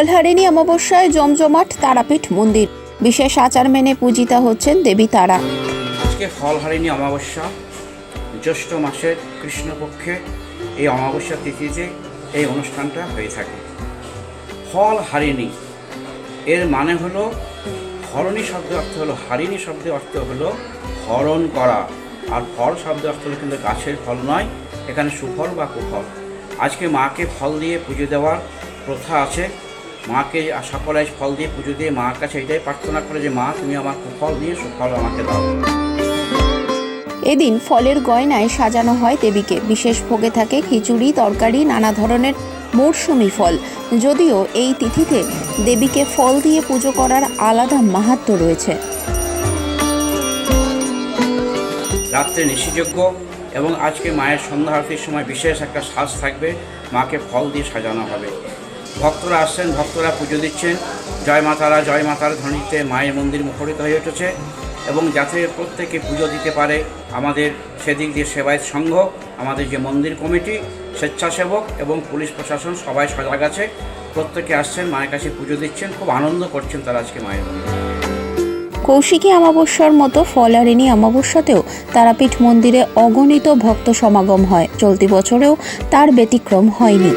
ফলহারিণী অমাবস্যায় জমজমাট তারাপীঠ মন্দির। বিশেষ আচার মেনে পূজিতা হচ্ছেন দেবী তারা। আজকে ফলহারিণী অমাবস্যা, জ্যৈষ্ঠ মাসের কৃষ্ণপক্ষে এই অমাবস্যা তিথিতে এই অনুষ্ঠানটা হয়ে থাকে। ফল হারিণী এর মানে হলো, হরণী শব্দের অর্থ হলো, হারিণী শব্দের অর্থ হলো হরণ করা। আর ফল শব্দের অর্থ হলো কিন্তু গাছের ফল নয়, এখানে সুফল বা কুফল। আজকে মাকে ফল দিয়ে পুজো দেওয়ার প্রথা আছে মাকে আশা সকলে ফল দিয়ে পুজো দিয়ে মার কাছে এটাই প্রার্থনা করে যে মা তুমি আমার কুফল দিয়ে সুফল আমাকে দাও। এদিন ফলের গয়নায় সাজানো হয় দেবীকে। বিশেষ ভোগে থাকে খিচুড়ি তরকারি নানা ধরনের মরশুমি ফল। যদিও এই তিথিতে দেবীকে ফল দিয়ে পুজো করার আলাদা মাহাত্ম্য রয়েছে। রাত্রে নিশিযোগ্য এবং আজকে মায়ের সন্ধ্যা আরতির সময় বিশেষ একটা সাজ থাকবে মাকে ফল দিয়ে সাজানো হবে। ভক্তরা আসছেন ভক্তরা পুজো দিচ্ছেন। জয় মাতারা জয় মাতার ধ্বনিতে মায়ের মন্দির মুখরিত হয়ে উঠেছে এবং যাতে প্রত্যেকে পুজো দিতে পারে আমাদের সেদিক দিয়ে সেবায়ত সংঘ আমাদের যে মন্দির কমিটি স্বেচ্ছাসেবক এবং পুলিশ প্রশাসন সবাই সজাগ আছে। প্রত্যেকে আসছেন মায়ের কাছে পুজো দিচ্ছেন খুব আনন্দ করছেন তারা আজকে মায়ের মন্দিরে। কৌশিকী অমাবস্যার মতো ফলহারিণী অমাবস্যাতেও তারাপীঠ মন্দিরে অগণিত ভক্ত সমাগম হয়। চলতি বছরেও তার ব্যতিক্রম হয়নি।